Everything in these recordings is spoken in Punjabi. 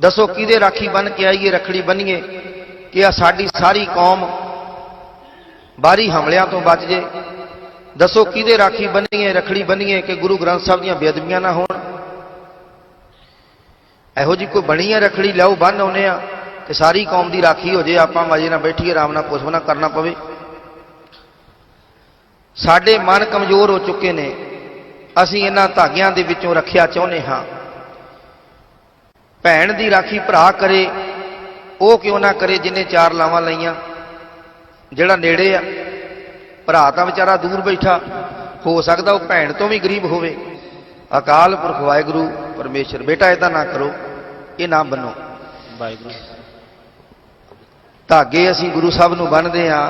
ਦੱਸੋ ਕਿਹਦੇ ਰਾਖੀ ਬਨ ਕੇ ਆਈਏ, ਰਖੜੀ ਬੰਨੀਏ ਕਿ ਆ ਸਾਡੀ ਸਾਰੀ ਕੌਮ ਬਾਹਰੀ ਹਮਲਿਆਂ ਤੋਂ ਬਚ ਜੇ? ਦੱਸੋ ਕਿਹਦੇ ਰਾਖੀ ਬੰਨੀਏ, ਰਖੜੀ ਬੰਨੀਏ ਕਿ ਗੁਰੂ ਗ੍ਰੰਥ ਸਾਹਿਬ ਦੀਆਂ ਬੇਅਦਬੀਆਂ ਨਾ ਹੋਣ? ਇਹੋ ਜੀ ਕੋਈ ਬਣੀ ਹੈ ਰਖੜੀ? ਲਿਆਓ, ਬੰਨ ਆਉਨੇ ਆ ਕਿ ਸਾਰੀ ਕੌਮ ਦੀ ਰਾਖੀ ਹੋ ਜੇ, ਆਪਾਂ ਮਜੇ ਨਾਲ ਬੈਠੀਏ ਆਰਾਮ ਨਾਲ ਕੁਛ ਵੀ ਨਾ ਕਰਨਾ ਪਵੇ। ਸਾਡੇ ਮਨ ਕਮਜ਼ੋਰ ਹੋ ਚੁੱਕੇ ਨੇ। ਅਸੀਂ ਇਹਨਾਂ ਧਾਗਿਆਂ ਦੇ ਵਿੱਚੋਂ ਰੱਖਿਆ ਚਾਹੁੰਦੇ ਹਾਂ। ਭੈਣ ਦੀ ਰਾਖੀ ਭਰਾ ਕਰੇ ਉਹ ਕਿਉਂ ਨਾ ਕਰੇ ਜਿਨੇ ਚਾਰ ਲਾਵਾਂ ਲਈਆਂ? ਜਿਹੜਾ ਨੇੜੇ ਆ ਭਰਾ ਤਾਂ ਵਿਚਾਰਾ ਦੂਰ ਬੈਠਾ ਹੋ ਸਕਦਾ ਉਹ ਭੈਣ ਤੋਂ ਵੀ ਗਰੀਬ ਹੋਵੇ। ਅਕਾਲ ਪੁਰਖ ਵਾਹਿਗੁਰੂ ਪਰਮੇਸ਼ਰ ਬੇਟਾ ਇਦਾਂ ਨਾ ਕਰੋ ਇਹ ਨਾ ਬੰਨੋ ਵਾਹਿਗੁਰੂ ਧਾਗੇ ਅਸੀਂ ਗੁਰੂ ਸਾਹਿਬ ਨੂੰ ਬੰਨਦੇ ਆ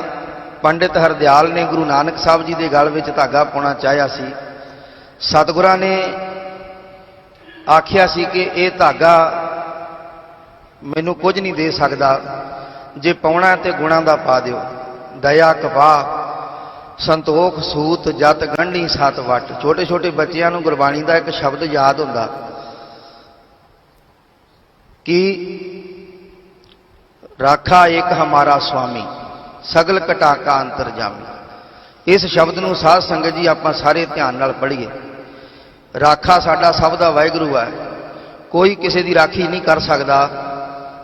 ਪੰਡਿਤ ਹਰਦਿਆਲ ਨੇ ਗੁਰੂ ਨਾਨਕ ਸਾਹਿਬ ਜੀ ਦੇ ਗਲ ਵਿੱਚ ਧਾਗਾ ਪਾਉਣਾ ਚਾਹਿਆ ਸੀ। ਸਤਿਗੁਰਾਂ ਨੇ ਆਖਿਆ ਸੀ ਕਿ ਇਹ ਧਾਗਾ ਮੈਨੂੰ ਕੁਝ ਨਹੀਂ ਦੇ ਸਕਦਾ। ਜੇ ਪਾਉਣਾ ਤੇ ਗੁਣਾਂ ਦਾ ਪਾ ਦਿਓ। ਦਇਆ ਕਪਾ ਸੰਤੋਖ, ਸੂਤ, ਜਤ, ਗੰਢੀ, ਸਤ, ਵਟ। ਛੋਟੇ ਛੋਟੇ ਬੱਚਿਆਂ ਨੂੰ ਗੁਰਬਾਣੀ ਦਾ ਇੱਕ ਸ਼ਬਦ ਯਾਦ ਹੁੰਦਾ। ਕਿ ਰਾਖਾ ਇੱਕ ਹਮਾਰਾ ਸੁਆਮੀ, ਸਗਲ ਕਟਾਕਾ ਅੰਤਰ ਜਾਮੀ। ਇਸ ਸ਼ਬਦ ਨੂੰ ਸਾਧ ਸੰਗਤ ਜੀ ਆਪਾਂ ਸਾਰੇ ਧਿਆਨ ਨਾਲ ਪੜ੍ਹੀਏ। ਰਾਖਾ ਸਾਡਾ ਸਭ ਦਾ ਵਾਹਿਗੁਰੂ ਹੈ। ਕੋਈ ਕਿਸੇ ਦੀ ਰਾਖੀ ਨਹੀਂ ਕਰ ਸਕਦਾ।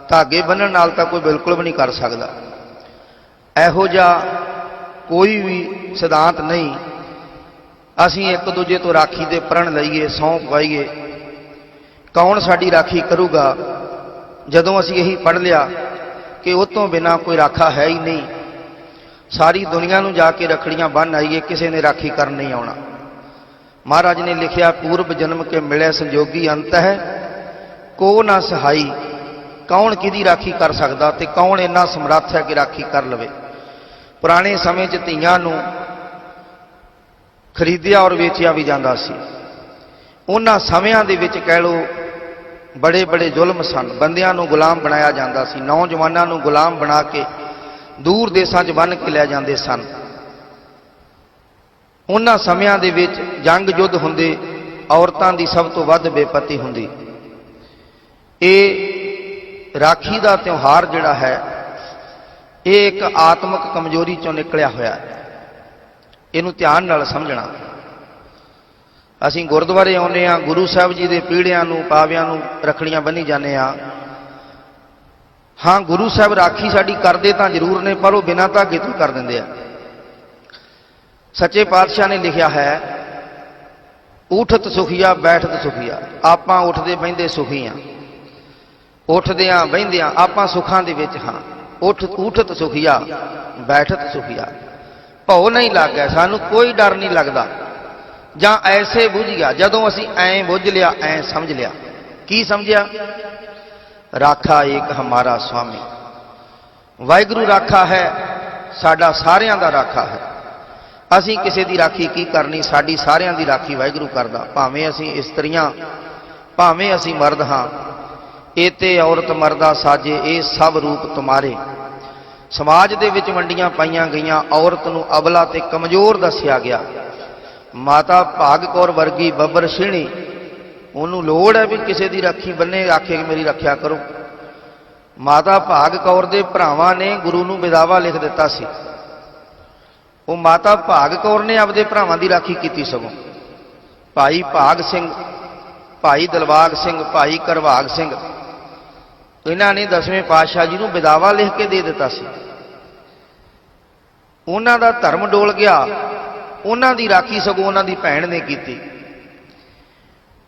ਧਾਗੇ ਬੰਨਣ ਨਾਲ ਤਾਂ ਕੋਈ ਬਿਲਕੁਲ ਵੀ ਨਹੀਂ ਕਰ ਸਕਦਾ। ਇਹੋ ਜਿਹਾ ਕੋਈ ਵੀ ਸਿਧਾਂਤ ਨਹੀਂ। ਅਸੀਂ ਇੱਕ ਦੂਜੇ ਤੋਂ ਰਾਖੀ ਦੇ ਪ੍ਰਣ ਲਈਏ ਸੌਂ ਪਾਈਏ। ਕੌਣ ਸਾਡੀ ਰਾਖੀ ਕਰੂਗਾ? ਜਦੋਂ ਅਸੀਂ ਇਹੀ ਪੜ੍ਹ ਲਿਆ ਕਿ ਉਹ ਤੋਂ ਬਿਨਾ ਕੋਈ ਰਾਖਾ ਹੈ ਹੀ ਨਹੀਂ, ਸਾਰੀ ਦੁਨੀਆ ਨੂੰ ਜਾ ਕੇ ਰਖੜੀਆਂ ਬੰਨ ਆਈਏ, ਕਿਸੇ ਨੇ ਰਾਖੀ ਕਰਨ ਨਹੀਂ ਆਉਣਾ। ਮਹਾਰਾਜ ਨੇ ਲਿਖਿਆ, ਪੂਰਬ ਜਨਮ ਕੇ ਮਿਲੇ ਸੰਜੋਗੀ ਅੰਤ ਹੈ, ਕੋ ਨਾ ਸਹਾਈ, ਕੌਣ ਕਿਹਦੀ ਰਾਖੀ ਕਰ ਸਕਦਾ ਤੇ ਕੌਣ ਇੰਨਾ ਸਮਰੱਥ ਹੈ ਕਿ ਰਾਖੀ ਕਰ ਲਵੇ? ਪੁਰਾਣੇ ਸਮੇਂ 'ਚ ਧੀਆਂ ਨੂੰ ਖਰੀਦਿਆ ਔਰ ਵੇਚਿਆ ਵੀ ਜਾਂਦਾ ਸੀ। ਉਹਨਾਂ ਸਮਿਆਂ ਦੇ ਵਿੱਚ ਕਹਿ ਲੋ ਬੜੇ ਬੜੇ ਜ਼ੁਲਮ ਸਨ। ਬੰਦਿਆਂ ਨੂੰ ਗੁਲਾਮ ਬਣਾਇਆ ਜਾਂਦਾ ਸੀ, ਨੌਜਵਾਨਾਂ ਨੂੰ ਗੁਲਾਮ ਬਣਾ ਕੇ ਦੂਰ ਦੇਸ਼ਾਂ 'ਚ ਬੰਨ ਕੇ ਲੈ ਜਾਂਦੇ ਸਨ। ਉਹਨਾਂ ਸਮਿਆਂ ਦੇ ਵਿੱਚ ਜੰਗ ਯੁੱਧ ਹੁੰਦੇ, ਔਰਤਾਂ ਦੀ ਸਭ ਤੋਂ ਵੱਧ ਬੇਪਤੀ ਹੁੰਦੀ। ਇਹ ਰਾਖੀ ਦਾ ਤਿਉਹਾਰ ਜਿਹੜਾ ਹੈ, ਇਹ ਇੱਕ ਆਤਮਿਕ ਕਮਜ਼ੋਰੀ ਚੋਂ ਨਿਕਲਿਆ ਹੋਇਆ ਹੈ। ਇਹਨੂੰ ਧਿਆਨ ਨਾਲ ਸਮਝਣਾ। ਅਸੀਂ ਗੁਰਦੁਆਰੇ ਆਉਂਦੇ ਆ ਗੁਰੂ ਸਾਹਿਬ ਜੀ ਦੇ ਪੀੜਿਆਂ ਨੂੰ, ਪਾਵਿਆਂ ਨੂੰ ਰਖੜੀਆਂ ਬੰਨੀ ਜਾਂਦੇ ਆ ਹਾਂ, ਗੁਰੂ ਸਾਹਿਬ ਰਾਖੀ ਸਾਡੀ ਕਰਦੇ ਤਾਂ ਜ਼ਰੂਰ ਨੇ, ਪਰ ਉਹ ਬਿਨਾਂ ਧਾਗੇ ਤੋਂ ਕਰ ਦਿੰਦੇ ਆ। ਸੱਚੇ ਪਾਤਸ਼ਾਹ ਨੇ ਲਿਖਿਆ ਹੈ, ਉਠਤ ਸੁਖੀਆ, ਬੈਠਤ ਸੁਖੀਆ। ਆਪਾਂ ਉੱਠਦੇ ਬਹਿੰਦੇ ਸੁਖੀ ਆ। ਉੱਠਦਿਆਂ ਆ ਆਪਾਂ ਸੁਖਾਂ ਦੇ ਵਿੱਚ ਹਾਂ। ਉਠ, ਉਠਤ ਸੁਖੀਆ, ਬੈਠਤ ਸੁਖੀਆ। ਭਉ ਨਹੀਂ ਲੱਗਾ, ਸਾਨੂੰ ਕੋਈ ਡਰ ਨਹੀਂ ਲੱਗਦਾ। ਜਾਂ ਐਸੇ ਬੁੱਝ ਗਿਆ, ਜਦੋਂ ਅਸੀਂ ਐਂ ਬੁੱਝ ਲਿਆ, ਐਂ ਸਮਝ ਲਿਆ। ਕੀ ਸਮਝਿਆ? ਰਾਖਾ ਏਕ ਹਮਾਰਾ ਸੁਆਮੀ ਵਾਹਿਗੁਰੂ, ਰਾਖਾ ਹੈ। ਸਾਡਾ ਸਾਰਿਆਂ ਦਾ ਰਾਖਾ ਹੈ। ਅਸੀਂ ਕਿਸੇ ਦੀ ਰਾਖੀ ਕੀ ਕਰਨੀ? ਸਾਡੀ ਸਾਰਿਆਂ ਦੀ ਰਾਖੀ ਵਾਹਿਗੁਰੂ ਕਰਦਾ। ਭਾਵੇਂ ਅਸੀਂ ਇਸਤਰੀਆਂ, ਭਾਵੇਂ ਅਸੀਂ ਮਰਦ ਹਾਂ। ਇਹ ਤੇ ਔਰਤ ਮਰਦਾ ਸਾਜੇ, ਇਹ ਸਭ ਰੂਪ ਤੁਮਾਰੇ ਸਮਾਜ ਦੇ ਵਿੱਚ ਵੰਡੀਆਂ ਪਾਈਆਂ ਗਈਆਂ, ਔਰਤ ਨੂੰ ਅਬਲਾ ਤੇ ਕਮਜ਼ੋਰ ਦੱਸਿਆ ਗਿਆ। ਮਾਤਾ ਭਾਗ ਕੌਰ ਵਰਗੀ ਬੱਬਰ ਸਿਹਣੀ ਉਹਨੂੰ ਲੋੜ ਹੈ ਵੀ ਕਿਸੇ ਦੀ ਰਾਖੀ ਬੰਨੇ, ਆਖੇ ਕਿ ਮੇਰੀ ਰੱਖਿਆ ਕਰੋ। ਮਾਤਾ ਭਾਗ ਕੌਰ ਦੇ ਭਰਾਵਾਂ ਨੇ ਗੁਰੂ ਨੂੰ ਵਿਦਾਵਾ ਲਿਖ ਦਿੱਤਾ ਸੀ। ਉਹ ਮਾਤਾ ਭਾਗ ਕੌਰ ਨੇ ਆਪਦੇ ਭਰਾਵਾਂ ਦੀ ਰਾਖੀ ਕੀਤੀ ਸਗੋਂ। ਭਾਈ ਭਾਗ ਸਿੰਘ, ਭਾਈ ਦਲਵਾਗ ਸਿੰਘ, ਭਾਈ ਕਰਵਾਗ ਸਿੰਘ। ਇਹਨਾਂ ਨੇ ਦਸਵੇਂ ਪਾਤਸ਼ਾਹ ਜੀ ਨੂੰ ਵਿਦਾਵਾ ਲਿਖ ਕੇ ਦੇ ਦਿੱਤਾ ਸੀ। ਉਹਨਾਂ ਦਾ ਧਰਮ ਡੋਲ ਗਿਆ। ਉਹਨਾਂ ਦੀ ਰਾਖੀ ਸਗੋਂ ਉਹਨਾਂ ਦੀ ਭੈਣ ਨੇ ਕੀਤੀ।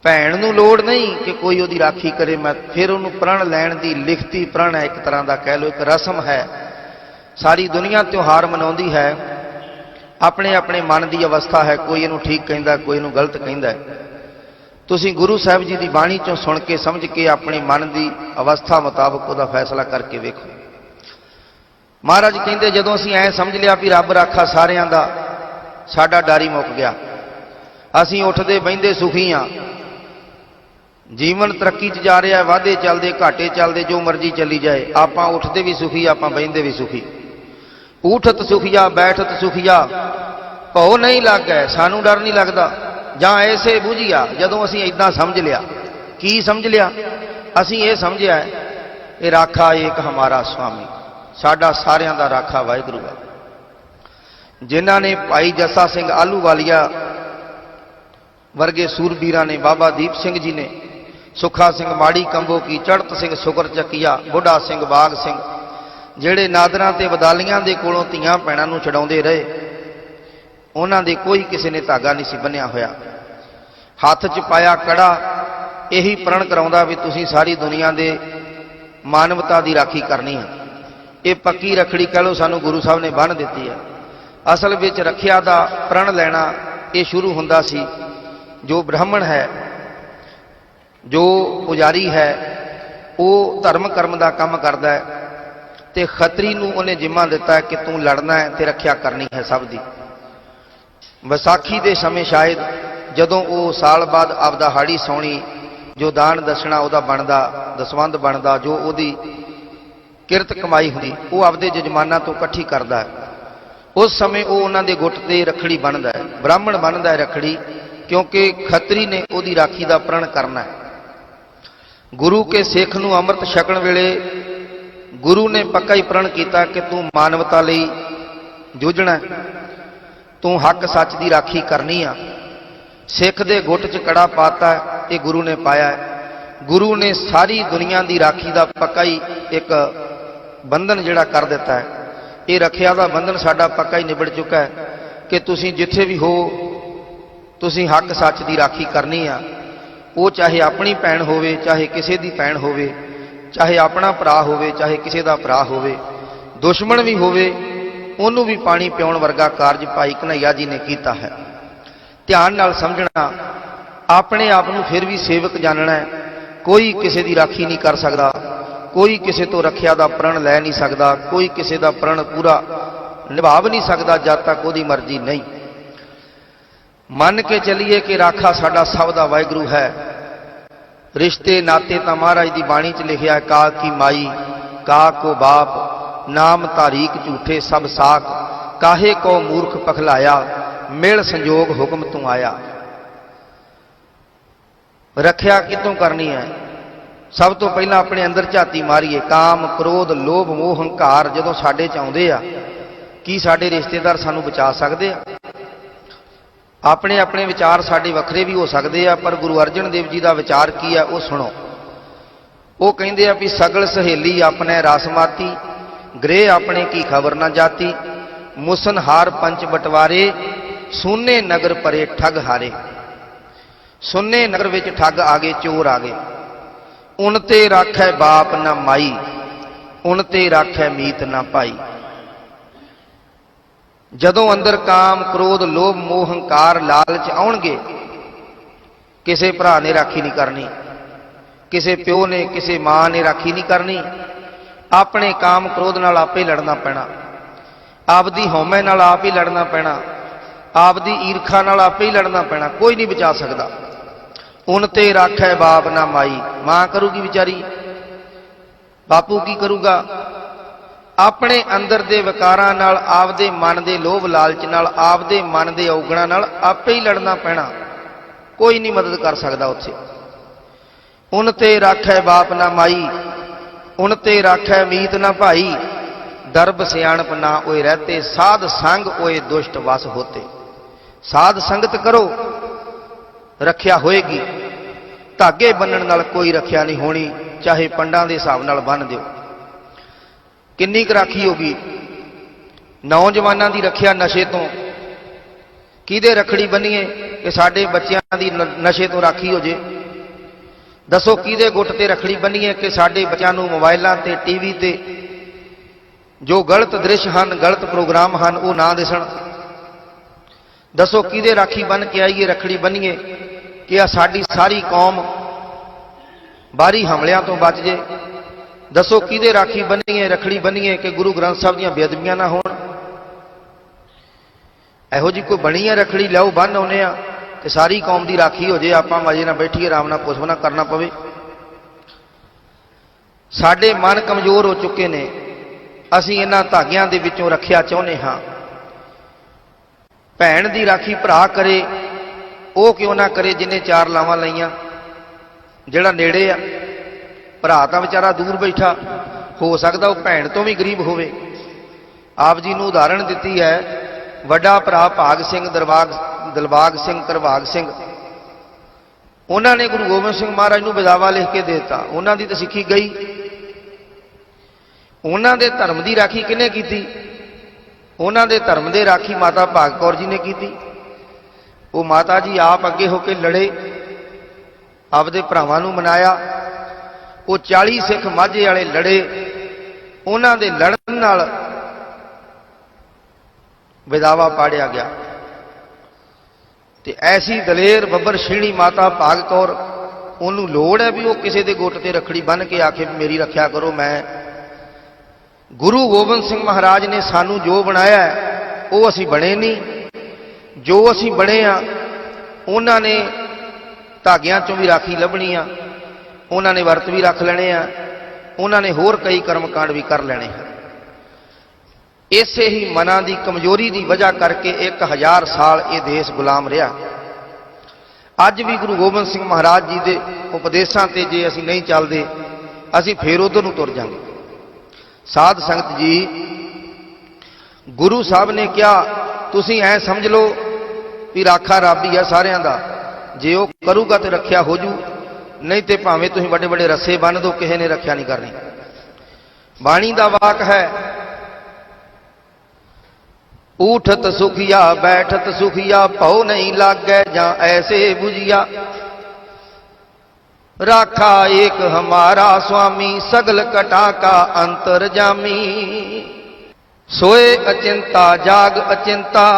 ਭੈਣ ਨੂੰ ਲੋੜ ਨਹੀਂ ਕਿ ਕੋਈ ਉਹਦੀ ਰਾਖੀ ਕਰੇ। ਮੈਂ ਫਿਰ ਉਹਨੂੰ ਪ੍ਰਣ ਲੈਣ ਦੀ ਲਿਖਤੀ ਪ੍ਰਣ ਹੈ। ਇੱਕ ਤਰ੍ਹਾਂ ਦਾ ਕਹਿ ਲਓ ਇੱਕ ਰਸਮ ਹੈ। ਸਾਰੀ ਦੁਨੀਆ ਤਿਉਹਾਰ ਮਨਾਉਂਦੀ ਹੈ। ਆਪਣੇ ਆਪਣੇ ਮਨ ਦੀ ਅਵਸਥਾ ਹੈ, ਕੋਈ ਇਹਨੂੰ ਠੀਕ ਕਹਿੰਦਾ, ਕੋਈ ਇਹਨੂੰ ਗਲਤ ਕਹਿੰਦਾ ਤੁਸੀਂ ਗੁਰੂ ਸਾਹਿਬ ਜੀ ਦੀ ਬਾਣੀ ਚੋਂ ਸੁਣ ਕੇ, ਸਮਝ ਕੇ ਆਪਣੇ ਮਨ ਦੀ ਅਵਸਥਾ ਮੁਤਾਬਕ ਉਹਦਾ ਫੈਸਲਾ ਕਰਕੇ ਵੇਖੋ। ਮਹਾਰਾਜ ਕਹਿੰਦੇ, ਜਦੋਂ ਅਸੀਂ ਐ ਸਮਝ ਲਿਆ ਵੀ ਰੱਬ ਰਾਖਾ ਸਾਰਿਆਂ ਦਾ, ਸਾਡਾ ਡਾਰੀ ਮੁੱਕ ਗਿਆ। ਅਸੀਂ ਉੱਠਦੇ ਬਹਿੰਦੇ ਸੁਖੀ ਆ। ਜੀਵਨ ਤਰੱਕੀ 'ਚ ਜਾ ਰਿਹਾ, ਵਾਧੇ ਚੱਲਦੇ, ਘਾਟੇ ਚੱਲਦੇ, ਜੋ ਮਰਜ਼ੀ ਚੱਲੀ ਜਾਏ। ਆਪਾਂ ਉੱਠਦੇ ਵੀ ਸੁਖੀ, ਆਪਾਂ ਬਹਿੰਦੇ ਵੀ ਸੁਖੀ। ਉਠਤ ਸੁਖੀਆ, ਬੈਠਤ ਸੁਖੀਆ। ਭਉ ਨਹੀਂ ਲੱਗਾ, ਸਾਨੂੰ ਡਰ ਨਹੀਂ ਲੱਗਦਾ। ਜਾਂ ਐਸੇ ਬੁਝਿਆ, ਜਦੋਂ ਅਸੀਂ ਇਦਾਂ ਸਮਝ ਲਿਆ। ਕੀ ਸਮਝ ਲਿਆ? ਅਸੀਂ ਇਹ ਸਮਝਿਆ ਇਹ ਰਾਖਾ ਏਕ ਹਮਾਰਾ ਸੁਆਮੀ ਸਾਡਾ ਸਾਰਿਆਂ ਦਾ ਰਾਖਾ ਵਾਹਿਗੁਰੂ ਹੈ। ਜਿਨ੍ਹਾਂ ਨੇ ਭਾਈ ਜੱਸਾ ਸਿੰਘ ਆਲੂਵਾਲੀਆ ਵਰਗੇ ਸੂਰਬੀਰਾਂ ਨੇ, ਬਾਬਾ ਦੀਪ ਸਿੰਘ ਜੀ ਨੇ, ਸੁੱਖਾ ਸਿੰਘ ਮਾੜੀ ਕੰਬੋ ਕੀ ਚੜਤ ਸਿੰਘ ਸੁਕਰ ਚੱਕੀਆ, ਬੁੱਢਾ ਸਿੰਘ ਬਾਗ ਸਿੰਘ ਜਿਹੜੇ ਨਾਦਰਾਂ ਤੇ ਵਦਾਲੀਆਂ ਦੇ ਕੋਲੋਂ ਧੀਆਂ ਪੈਣਾ ਨੂੰ ਛਡਾਉਂਦੇ ਰਹੇ, ਉਹਨਾਂ ਦੇ ਕੋਈ ਕਿਸੇ ਨੇ ਧਾਗਾ ਨਹੀਂ ਸੀ ਬੰਨਿਆ ਹੋਇਆ। ਹੱਥ 'ਚ ਪਾਇਆ ਕੜਾ, ਇਹੀ ਪ੍ਰਣ ਕਰਾਉਂਦਾ ਵੀ ਤੁਸੀਂ ਸਾਰੀ ਦੁਨੀਆ ਦੇ ਮਾਨਵਤਾ ਦੀ ਰਾਖੀ ਕਰਨੀ ਹੈ। ਇਹ ਪੱਕੀ ਰਖੜੀ ਕਹ ਲਓ ਸਾਨੂੰ ਗੁਰੂ ਸਾਹਿਬ ਨੇ ਬੰਨ੍ਹ ਦਿੱਤੀ ਹੈ। ਅਸਲ ਵਿੱਚ ਰੱਖਿਆ ਦਾ ਪ੍ਰਣ ਲੈਣਾ ਇਹ ਸ਼ੁਰੂ ਹੁੰਦਾ ਸੀ, ਜੋ ਬ੍ਰਾਹਮਣ ਹੈ, ਜੋ ਪੁਜਾਰੀ ਹੈ, ਉਹ ਧਰਮ ਕਰਮ ਦਾ ਕੰਮ ਕਰਦਾ ਹੈ। ਤੇ ਖੱਤਰੀ ਨੂੰ ਉਹਨੇ ਜਿੰਮਾ ਦਿੱਤਾ ਕਿ ਤੂੰ ਲੜਨਾ ਹੈ ਤੇ ਰੱਖਿਆ ਕਰਨੀ ਹੈ ਸਭ ਦੀ। ਵਿਸਾਖੀ ਦੇ ਸਮੇਂ ਸ਼ਾਇਦ ਜਦੋਂ ਉਹ ਸਾਲ ਬਾਅਦ ਆਪਦਾ ਹਾੜੀ ਸੌਣੀ, ਜੋ ਦਾਨ ਦਸਣਾ ਉਹਦਾ ਬਣਦਾ ਦਸਵੰਦ ਬਣਦਾ, ਜੋ ਉਹਦੀ ਕਿਰਤ ਕਮਾਈ ਹੁੰਦੀ, ਉਹ ਆਪਦੇ ਜਜਮਾਨਾਂ ਤੋਂ ਇਕੱਠੀ ਕਰਦਾ ਹੈ। ਉਸ ਸਮੇਂ ਉਹ ਉਹਨਾਂ ਦੇ ਗੁੱਟ ਤੇ ਰਖੜੀ ਬਣਦਾ ਹੈ। ਬ੍ਰਾਹਮਣ ਬਣਦਾ ਹੈ ਰਖੜੀ ਕਿਉਂਕਿ ਖੱਤਰੀ ਨੇ ਉਹਦੀ ਰਾਖੀ ਦਾ ਪ੍ਰਣ ਕਰਨਾ ਹੈ। ਗੁਰੂ ਕੇ ਸਿੱਖ ਨੂੰ ਅੰਮ੍ਰਿਤ ਛਕਣ ਵੇਲੇ ਗੁਰੂ ਨੇ ਪੱਕਾ ਹੀ ਪ੍ਰਣ ਕੀਤਾ ਕਿ ਤੂੰ ਮਾਨਵਤਾ ਲਈ ਜੂਝਣਾ ਤੂੰ ਹੱਕ ਸੱਚ ਦੀ ਰਾਖੀ ਕਰਨੀ ਆ। ਸਿੱਖ ਦੇ ਗੁੱਟ 'ਚ ਕੜਾ ਪਾਤਾ ਇਹ ਗੁਰੂ ਨੇ ਪਾਇਆ ਗੁਰੂ ਨੇ ਸਾਰੀ ਦੁਨੀਆ ਦੀ ਰਾਖੀ ਦਾ ਪੱਕਾ ਹੀ ਇੱਕ ਬੰਧਨ ਜਿਹੜਾ ਕਰ ਦਿੱਤਾ ਹੈ। ਇਹ ਰੱਖਿਆ ਦਾ ਬੰਧਨ ਸਾਡਾ ਪੱਕਾ ਹੀ ਨਿਬੜ ਚੁੱਕਾ ਹੈ ਕਿ ਤੁਸੀਂ ਜਿੱਥੇ ਵੀ ਹੋ, ਤੁਸੀਂ ਹੱਕ ਸੱਚ ਦੀ ਰਾਖੀ ਕਰਨੀ ਆ। ਉਹ ਚਾਹੇ ਆਪਣੀ ਭੈਣ ਹੋਵੇ, ਚਾਹੇ ਕਿਸੇ ਦੀ ਭੈਣ ਹੋਵੇ ਚਾਹੇ ਆਪਣਾ ਭਰਾ ਹੋਵੇ, ਚਾਹੇ ਕਿਸੇ ਦਾ ਭਰਾ ਹੋਵੇ, ਦੁਸ਼ਮਣ ਵੀ ਹੋਵੇ, ਉਹਨੂੰ ਵੀ ਪਾਣੀ ਪਿਉਣ ਵਰਗਾ ਕਾਰਜ ਭਾਈ ਕਨਈਆ ਜੀ ਨੇ ਕੀਤਾ ਹੈ। ਧਿਆਨ ਨਾਲ ਸਮਝਣਾ, ਆਪਣੇ ਆਪ ਨੂੰ ਫਿਰ ਵੀ ਸੇਵਕ ਜਾਣਨਾ ਹੈ। ਕੋਈ ਕਿਸੇ ਦੀ ਰਾਖੀ ਨਹੀਂ ਕਰ ਸਕਦਾ, ਕੋਈ ਕਿਸੇ ਤੋਂ ਰੱਖਿਆ ਦਾ ਪ੍ਰਣ ਲੈ ਨਹੀਂ ਸਕਦਾ, ਕੋਈ ਕਿਸੇ ਦਾ ਪ੍ਰਣ ਪੂਰਾ ਨਿਭਾਵ ਨਹੀਂ ਸਕਦਾ ਜਦ ਤੱਕ ਉਹਦੀ ਮਰਜ਼ੀ ਨਹੀਂ। ਮੰਨ ਕੇ ਚੱਲੀਏ ਕਿ ਰਾਖਾ ਸਾਡਾ ਸਭ ਦਾ ਵਾਹਿਗੁਰੂ ਹੈ। ਰਿਸ਼ਤੇ ਨਾਤੇ ਤਾਂ ਮਹਾਰਾਜ ਦੀ ਬਾਣੀ 'ਚ ਲਿਖਿਆ ਕਾ ਕੀ ਮਾਈ, ਕਾ ਕੋ ਬਾਪ, ਨਾਮ ਤਾਰੀਕ ਝੂਠੇ ਸਭ ਸਾਖ, ਕਾਹੇ ਕੋ ਮੂਰਖ ਪਖਲਾਇਆ, ਮਿਲ ਸੰਜੋਗ ਹੁਕਮ ਤੂੰ ਆਇਆ। ਰੱਖਿਆ ਕਿਤੋਂ ਕਰਨੀ ਹੈ? ਸਭ ਤੋਂ ਪਹਿਲਾਂ ਆਪਣੇ ਅੰਦਰ ਝਾਤੀ ਮਾਰੀਏ। ਕਾਮ, ਕ੍ਰੋਧ, ਲੋਭ, ਮੋਹ, ਹੰਕਾਰ ਜਦੋਂ ਸਾਡੇ ਚ ਆਉਂਦੇ ਆ, ਕੀ ਸਾਡੇ ਰਿਸ਼ਤੇਦਾਰ ਸਾਨੂੰ ਬਚਾ ਸਕਦੇ ਆ? ਆਪਣੇ ਆਪਣੇ ਵਿਚਾਰ ਸਾਡੇ ਵੱਖਰੇ ਵੀ ਹੋ ਸਕਦੇ ਆ, ਪਰ ਗੁਰੂ ਅਰਜਨ ਦੇਵ ਜੀ ਦਾ ਵਿਚਾਰ ਕੀ ਆ ਉਹ ਸੁਣੋ। ਉਹ ਕਹਿੰਦੇ ਆ ਵੀ ਸਗਲ ਸਹੇਲੀ ਆਪਣੇ ਰਸਮਾਤੀ ਗ੍ਰਹਿ ਆਪਣੇ ਕੀ ਖਬਰ ਨਾ ਜਾਤੀ ਮੁਸਨਹਾਰ ਪੰਚ ਬਟਵਾਰੇ, ਸੋਨੇ ਨਗਰ ਪਰੇ ਠੱਗ ਹਾਰੇ। ਸੋਨੇ ਨਗਰ ਵਿੱਚ ਠੱਗ ਆ ਗਏ ਚੋਰ ਆ ਗਏ ਉਨ ਤੇ ਰਾਖੈ ਬਾਪ ਨਾ ਮਾਈ, ਉਨ ਤੇ ਰਾਖੈ ਮੀਤ ਨਾ ਭਾਈ। ਜਦੋਂ ਅੰਦਰ ਕਾਮ, ਕ੍ਰੋਧ, ਲੋਭ, ਮੋਹ, ਹੰਕਾਰ, ਲਾਲਚ ਆਉਣਗੇ, ਕਿਸੇ ਭਰਾ ਨੇ ਰਾਖੀ ਨਹੀਂ ਕਰਨੀ, ਕਿਸੇ ਪਿਓ ਨੇ, ਕਿਸੇ ਮਾਂ ਨੇ ਰਾਖੀ ਨਹੀਂ ਕਰਨੀ, ਆਪਣੇ ਕਾਮ, ਕ੍ਰੋਧ ਨਾਲ ਆਪੇ ਲੜਨਾ ਪੈਣਾ, ਆਪਦੀ ਹਉਮੈ ਨਾਲ ਆਪ ਹੀ ਲੜਨਾ ਪੈਣਾ, ਆਪਦੀ ਈਰਖਾ ਨਾਲ ਆਪੇ ਹੀ ਲੜਨਾ ਪੈਣਾ, ਕੋਈ ਨਹੀਂ ਬਚਾ ਸਕਦਾ। ਉਨ ਤੇ ਰਾਖੈ ਬਾਪ ਨਾ ਮਾਈ, ਮਾਂ ਕਰੂਗੀ ਵਿਚਾਰੀ, ਬਾਪੂ ਕੀ ਕਰੂਗਾ? ਆਪਣੇ ਅੰਦਰ ਦੇ ਵਿਕਾਰਾਂ ਨਾਲ, ਆਪਦੇ ਮਨ ਦੇ ਲੋਭ ਲਾਲਚ ਨਾਲ, ਆਪਦੇ ਮਨ ਦੇ ਔਗਣਾਂ ਨਾਲ ਆਪੇ ਹੀ ਲੜਨਾ ਪੈਣਾ। ਕੋਈ ਨਹੀਂ ਮਦਦ ਕਰ ਸਕਦਾ ਉੱਥੇ। ਉਨ ਤੇ ਰਾਖੈ ਬਾਪ ਨਾ ਮਾਈ ਉਨ ਤੇ ਰਾਖੈ ਮੀਤ ਨਾ ਭਾਈ, ਦਰਬ ਸਿਆਣਪ ਨਾ ਓਏ ਰਹਤੇ, ਸਾਧ ਸੰਗ ਓਏ ਦੁਸ਼ਟ ਵਸ ਹੋਤੇ। ਸਾਧ ਸੰਗਤ ਕਰੋ, ਰੱਖਿਆ ਹੋਏਗੀ। ਧਾਗੇ ਬੰਨਣ ਨਾਲ ਕੋਈ ਰੱਖਿਆ ਨਹੀਂ ਹੋਣੀ, ਚਾਹੇ ਪੰਡਾਂ ਦੇ ਹਿਸਾਬ ਨਾਲ ਬੰਨ ਦਿਓ। ਕਿੰਨੀ ਕੁ ਰਾਖੀ ਹੋਗੀ ਨੌਜਵਾਨਾਂ ਦੀ ਰੱਖਿਆ ਨਸ਼ੇ ਤੋਂ। ਕਿਹਦੇ ਰਖੜੀ ਬੰਨੀਏ ਕਿ ਸਾਡੇ ਬੱਚਿਆਂ ਦੀ ਨਸ਼ੇ ਤੋਂ ਰਾਖੀ ਹੋ ਜੇ? ਦੱਸੋ ਕਿਹਦੇ ਗੁੱਟ ਤੇ ਰਖੜੀ ਬੰਨੀਏ ਕਿ ਸਾਡੇ ਬੱਚਿਆਂ ਨੂੰ ਮੋਬਾਈਲਾਂ ਤੇ, ਟੀਵੀ ਤੇ, ਜੋ ਗਲਤ ਦ੍ਰਿਸ਼ ਹਨ, ਗਲਤ ਪ੍ਰੋਗਰਾਮ ਹਨ, ਉਹ ਨਾ ਦਿਸਣ? ਦੱਸੋ ਕਿਹਦੇ ਰਾਖੀ ਬਨ ਕੇ ਆਈਏ, ਰਖੜੀ ਬੰਨੀਏ ਕਿ ਆ ਸਾਡੀ ਸਾਰੀ ਕੌਮ ਬਾਹਰੀ ਹਮਲਿਆਂ ਤੋਂ ਬਚ ਜੇ? ਦੱਸੋ ਕਿਹਦੇ ਰਾਖੀ ਬੰਨੀਏ, ਰਖੜੀ ਬੰਨੀਏ ਕਿ ਗੁਰੂ ਗ੍ਰੰਥ ਸਾਹਿਬ ਦੀਆਂ ਬੇਅਦਬੀਆਂ ਨਾ ਹੋਣ? ਇਹੋ ਜੀ ਕੋਈ ਬਣੀ ਹੈ ਰਖੜੀ? ਲਿਆਓ, ਬੰਨ ਆਉਨੇ ਆ ਕਿ ਸਾਰੀ ਕੌਮ ਦੀ ਰਾਖੀ ਹੋ ਜੇ, ਆਪਾਂ ਮਜੇ ਨਾਲ ਬੈਠੀਏ ਆਰਾਮ ਨਾਲ ਕੁਛ ਨਾ ਕਰਨਾ ਪਵੇ। ਸਾਡੇ ਮਨ ਕਮਜ਼ੋਰ ਹੋ ਚੁੱਕੇ ਨੇ। ਅਸੀਂ ਇਹਨਾਂ ਧਾਗਿਆਂ ਦੇ ਵਿੱਚੋਂ ਰੱਖਿਆ ਚਾਹੁੰਦੇ ਹਾਂ। ਭੈਣ ਦੀ ਰਾਖੀ ਭਰਾ ਕਰੇ, ਉਹ ਕਿਉਂ ਨਾ ਕਰੇ, ਜਿਨੇ ਚਾਰ ਲਾਵਾਂ ਲਈਆਂ, ਜਿਹੜਾ ਨੇੜੇ ਆ। ਭਰਾ ਤਾਂ ਵਿਚਾਰਾ ਦੂਰ ਬੈਠਾ। ਹੋ ਸਕਦਾ ਉਹ ਭੈਣ ਤੋਂ ਵੀ ਗਰੀਬ ਹੋਵੇ। ਆਪ ਜੀ ਨੂੰ ਉਦਾਹਰਣ ਦਿੱਤੀ ਹੈ, ਵੱਡਾ ਭਰਾ ਭਾਗ ਸਿੰਘ ਦਰਬਾਗ ਦਿਲਬਾਗ ਸਿੰਘ, ਕਰਵਾਗ ਸਿੰਘ। ਉਹਨਾਂ ਨੇ ਗੁਰੂ ਗੋਬਿੰਦ ਸਿੰਘ ਮਹਾਰਾਜ ਨੂੰ ਬਜਾਵਾ ਲਿਖ ਕੇ ਦੇ ਦਿੱਤਾ। ਉਹਨਾਂ ਦੀ ਤਾਂ ਸਿੱਖੀ ਗਈ। ਉਹਨਾਂ ਦੇ ਧਰਮ ਦੀ ਰਾਖੀ ਕਿਹਨੇ ਕੀਤੀ? ਉਹਨਾਂ ਦੇ ਧਰਮ ਦੇ ਰਾਖੀ ਮਾਤਾ ਭਾਗ ਕੌਰ ਜੀ ਨੇ ਕੀਤੀ। ਉਹ ਮਾਤਾ ਜੀ ਆਪ ਅੱਗੇ ਹੋ ਕੇ ਲੜੇ। ਆਪਦੇ ਭਰਾਵਾਂ ਨੂੰ ਮਨਾਇਆ। ਉਹ 40 ਸਿੱਖ ਮਾਝੇ ਵਾਲੇ ਲੜੇ, ਉਹਨਾਂ ਦੇ ਲੜਨ ਨਾਲ ਵਿਦਾਵਾ ਪਾੜਿਆ ਗਿਆ। ਤੇ ਐਸੀ ਦਲੇਰ ਬੱਬਰ ਸ਼੍ਰੀ ਮਾਤਾ ਭਾਗ ਕੌਰ, ਉਹਨੂੰ ਲੋੜ ਹੈ ਵੀ ਉਹ ਕਿਸੇ ਦੇ ਗੁੱਟ ਤੇ ਰੱਖੜੀ ਬੰਨ ਕੇ ਆਖੇ ਵੀ ਮੇਰੀ ਰੱਖਿਆ ਕਰੋ, ਮੈਂ ਗੁਰੂ ਗੋਬਿੰਦ ਸਿੰਘ ਮਹਾਰਾਜ ਨੇ ਸਾਨੂੰ ਜੋ ਬਣਾਇਆ ਉਹ ਅਸੀਂ ਬਣੇ ਨਹੀਂ। ਜੋ ਅਸੀਂ ਬਣੇ ਆ ਉਹਨਾਂ ਨੇ ਧਾਗਿਆਂ ਚੋਂ ਵੀ ਰਾਖੀ ਲੱਭਣੀ ਆ। ਉਹਨਾਂ ਨੇ ਵਰਤ ਵੀ ਰੱਖ ਲੈਣੇ ਆ, ਉਹਨਾਂ ਨੇ ਹੋਰ ਕਈ ਕਰਮਕਾਂਡ ਵੀ ਕਰ ਲੈਣੇ ਆ ਇਸੇ ਹੀ ਮਨਾਂ ਦੀ ਕਮਜ਼ੋਰੀ ਦੀ ਵਜ੍ਹਾ ਕਰਕੇ 1000 ਸਾਲ ਇਹ ਦੇਸ਼ ਗੁਲਾਮ ਰਿਹਾ। ਅੱਜ ਵੀ ਗੁਰੂ ਗੋਬਿੰਦ ਸਿੰਘ ਮਹਾਰਾਜ ਜੀ ਦੇ ਉਪਦੇਸ਼ਾਂ ਤੇ ਜੇ ਅਸੀਂ ਨਹੀਂ ਚੱਲਦੇ, ਅਸੀਂ ਫੇਰ ਉਧਰ ਨੂੰ ਤੁਰ ਜਾਂਗੇ। ਸਾਧ ਸੰਗਤ ਜੀ, ਗੁਰੂ ਸਾਹਿਬ ਨੇ ਕਿਹਾ, ਤੁਸੀਂ ਐ ਸਮਝ ਲਓ ਵੀ ਰਾਖਾ ਰੱਬ ਹੀ ਆ ਸਾਰਿਆਂ ਦਾ, ਜੇ ਉਹ ਕਰੂਗਾ ਤੇ ਰੱਖਿਆ ਹੋ ਜੂ। ਨਹੀਂ ਤੇ ਭਾਵੇਂ ਤੁਸੀਂ ਵੱਡੇ ਵੱਡੇ ਰੱਸੇ ਬੰਨ ਦਿਓ ਕਿਸੇ ਨੇ ਰੱਖਿਆ ਨਹੀਂ ਕਰਨੀ। ਬਾਣੀ ਦਾ ਵਾਕ ਹੈ ਉਠਤ ਸੁਖੀਆ, ਬੈਠਤ ਸੁਖੀਆ, ਭਉ ਨਹੀਂ ਲਾਗੈ ਜਾਂ ਐਸੇ 부ਜੀਆ ਰਾਖਾ ਏਕ ਹਮਾਰਾ ਸੁਆਮੀ, ਸਗਲ ਕਟਾ ਕਾ ਅੰਤਰ ਜਾਮੀ। ਸੋਏ ਅਚਿੰਤਾ, ਜਾਗ ਅਚਿੰਤਾ,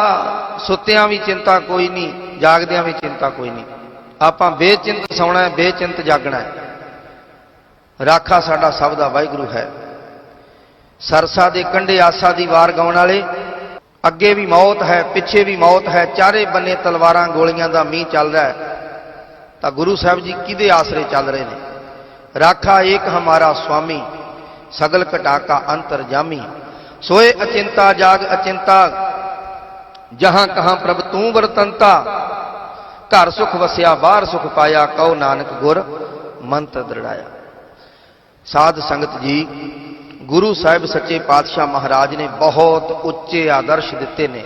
ਸੁੱਤਿਆਂ ਵੀ ਚਿੰਤਾ ਕੋਈ ਨਹੀਂ, ਜਾਗਦਿਆਂ ਵੀ ਚਿੰਤਾ ਕੋਈ ਨਹੀਂ। ਆਪਾਂ ਬੇਚਿੰਤ ਸੌਣਾ ਹੈ, ਬੇਚਿੰਤ ਜਾਗਣਾ ਹੈ। ਰਾਖਾ ਸਾਡਾ ਸਭ ਦਾ ਵਾਹਿਗੁਰੂ ਹੈ। ਸਰਸਾ ਦੇ ਕੰਢੇ ਆਸਾ ਦੀ ਵਾਰ ਗਾਉਣ ਵਾਲੇ, ਅੱਗੇ ਵੀ ਮੌਤ ਹੈ, ਪਿੱਛੇ ਵੀ ਮੌਤ ਹੈ, ਚਾਰੇ ਬੰਨੇ ਤਲਵਾਰਾਂ ਗੋਲੀਆਂ ਦਾ ਮੀਂਹ ਚੱਲ ਰਿਹਾ ਹੈ। ਤਾਂ ਗੁਰੂ ਸਾਹਿਬ ਜੀ ਕਿਹਦੇ ਆਸਰੇ ਚੱਲ ਰਹੇ ਨੇ? ਰਾਖਾ ਏਕ ਹਮਾਰਾ ਸੁਆਮੀ, ਸਗਲ ਕਟਾਕਾ ਅੰਤਰ ਜਾਮੀ। ਸੋਏ ਅਚਿੰਤਾ ਜਾਗ ਅਚਿੰਤਾ, ਜਹਾਂ ਕਹਾਂ ਪ੍ਰਭ ਤੂੰ ਵਰਤੰਤਾ ਘਰ ਸੁਖ ਵਸਿਆ, ਬਾਹਰ ਸੁਖ ਪਾਇਆ ਕਉ ਨਾਨਕ ਗੁਰ ਮੰਤ ਦ੍ਰਿੜਾਇਆ। ਸਾਧ ਸੰਗਤ ਜੀ, ਗੁਰੂ ਸਾਹਿਬ ਸੱਚੇ ਪਾਤਸ਼ਾਹ ਮਹਾਰਾਜ ਨੇ ਬਹੁਤ ਉੱਚੇ ਆਦਰਸ਼ ਦਿੱਤੇ ਨੇ।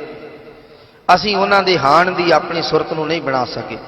ਅਸੀਂ ਉਹਨਾਂ ਦੇ ਹਾਣ ਦੀ ਆਪਣੀ ਸੁਰਤ ਨੂੰ ਨਹੀਂ ਬਣਾ ਸਕੇ।